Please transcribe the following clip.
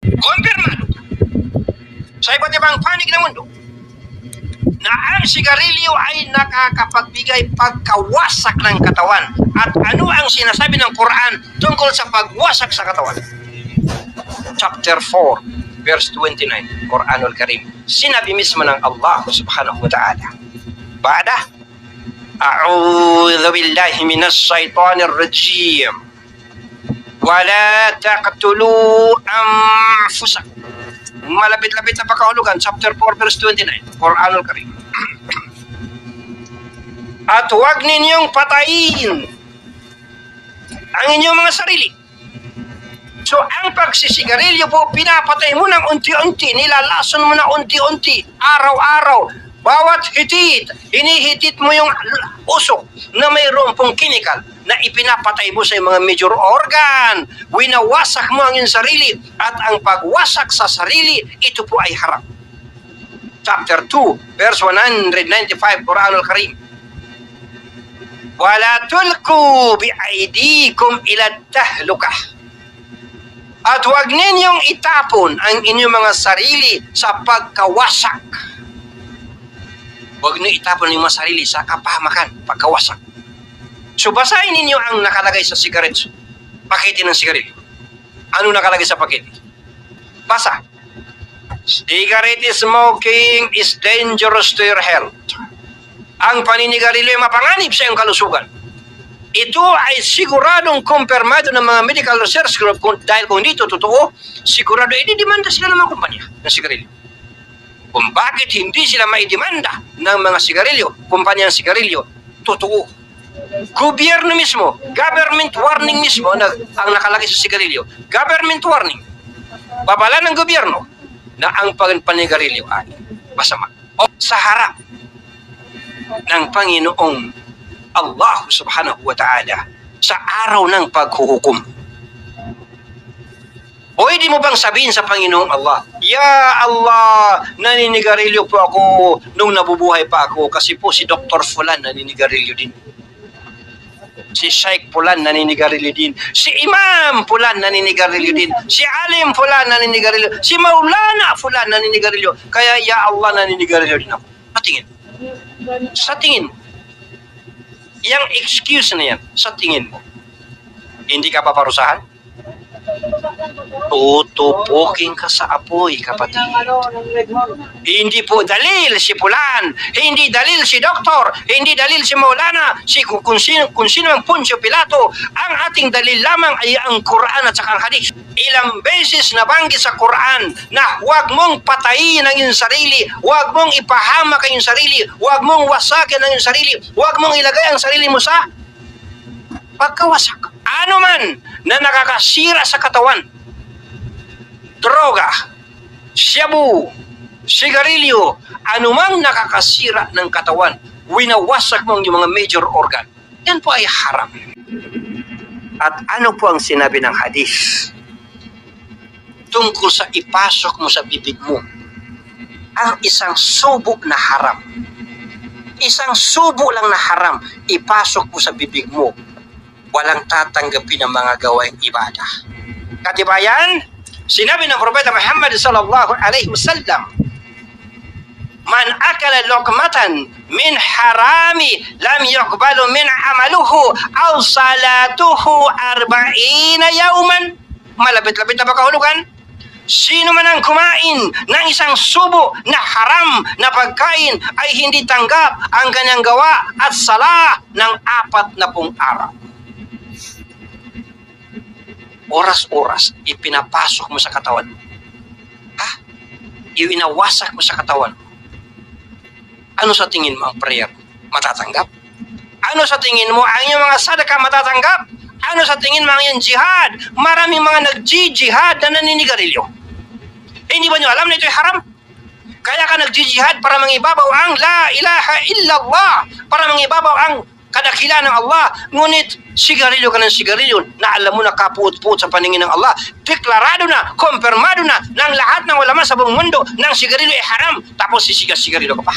Konfirmado sa iba't ibang panig ng mundo na ang sigarilyo ay nakakapagbigay pagkawasak ng katawan. At ano ang sinasabi ng Quran tungkol sa pagwasak sa katawan? Chapter 4, verse 29, Quranul Karim. Sinabi mismo ng Allah subhanahu wa ta'ala. Bada, أعوذ بالله من الشيطان الرجيم wala taqtulu anfusak. Malapit-lapit na pakahulugan, chapter 4 verse 29, Quranul Karim. At huwag ninyong patayin ang inyong mga sarili. So ang pagsisigarilyo po, pinapatay mo ng unti-unti, nilalason mo na unti-unti, araw-araw, bawat hitit, hinihitit mo yung usok na mayroon pong chemical na ipinapatay mo sa mga major organ. Winawasak mo ang iyong sarili at ang pagwasak sa sarili, ito po ay haram. Chapter 2, verse 195, Quranul Karim. Wala tulku bi'aidikum ila tahlukah. At huwag ninyong itapon ang inyong mga sarili sa pagkawasak. Huwag niyo itapon ang mga sarili sa kapahamakan, pagkawasak. So basahin ninyo ang nakalagay sa cigarettes. Pakete ng sigarilyo. Ano nakalagay sa pakete? Basa. Cigarette smoking is dangerous to your health. Ang paninigarilyo ay mapanganib sa iyong kalusugan. Ito ay siguradong kumpirmado ng mga medical research group kung, dahil kung hindi ito totoo, sigurado ididimanda sila ng mga kumpanya ng sigarilyo. Kung bakit hindi sila maidemanda ng mga sigarilyo, kumpanya ng sigarilyo, totoo. Gobyerno mismo, government warning mismo na, ang nakalagay sa sigarilyo. Government warning. Babala ng gobyerno na ang panigarilyo ay masama. O sa harap ng Panginoong Allah subhanahu wa ta'ala sa araw ng paghuhukom. Pwede mo bang sabihin sa Panginoong Allah, Ya Allah, naninigarilyo po ako nung nabubuhay pa ako kasi po si Dr. Fulan naninigarilyo din. Si Sheikh Fulan naninigarilyo din. Si Imam Fulan naninigarilyo din. Si Alim Fulan naninigarilyo. Si Maulana Fulan naninigarilyo. Kaya Ya Allah naninigarilyo din ako. Sa tingin. Sa tingin. Yang excuse na yan, sa tingin mo. Hindi ka paparusahan? Tutupukin ka sa apoy, kapatid. Hindi po dalil si Pulan, hindi dalil si Doktor, hindi dalil si Maulana, si kung, sino ang Poncio Pilato, ang ating dalil lamang ay ang Quran at saka ang Hadith. Ilang beses nabanggit sa Quran na huwag mong patayin ang iyong sarili, huwag mong ipahamak ang iyong sarili, huwag mong wasakin ang iyong sarili, huwag mong ilagay ang sarili mo sa pagkawasak. Ano man na nakakasira sa katawan, droga, shabu, sigarilyo, anumang nakakasira ng katawan, winawasak mo ang iyong mga major organ. Yan po ay haram. At ano po ang sinabi ng hadith? Tungkol sa ipasok mo sa bibig mo ang isang subo na haram. Isang subo lang na haram, ipasok mo sa bibig mo. Walang tatanggapin ng mga gawaing ibadah. Katibayan, sinabi ng Propeta Muhammad sallallahu alaihi wasallam, Man akala lokmatan min harami lam yuqbalu min amaluhu aw salatuhu arba'ina yauman. Malapit-lapit na pagkahulugan. Sino man ang kumain ng isang subo na haram na pagkain ay hindi tanggap ang kanyang gawa at sala ng apat na pong araw. Oras-oras, ipinapasok mo sa katawan mo. Ha? Iwinawasak mo sa katawan mo. Ano sa tingin mo ang prayer? Matatanggap? Ano sa tingin mo ang iyong mga sadaka matatanggap? Ano sa tingin mo ang iyong jihad? Maraming mga nag-jihad na naninigarilyo. Eh, hindi ba nyo alam na ito'y haram? Kaya ka nag-jihad para mangibabaw ang la ilaha illallah. Para mangibabaw ang kadakilan ng Allah. Ngunit, sigarilyo ka ng sigarilyo na alam mo na kapuot-puot sa paningin ng Allah. Deklarado na, kumpirmado na ng lahat ng walaman sa buong mundo ng sigarilyo ay haram. Tapos sisigas-sigarilyo ka pa.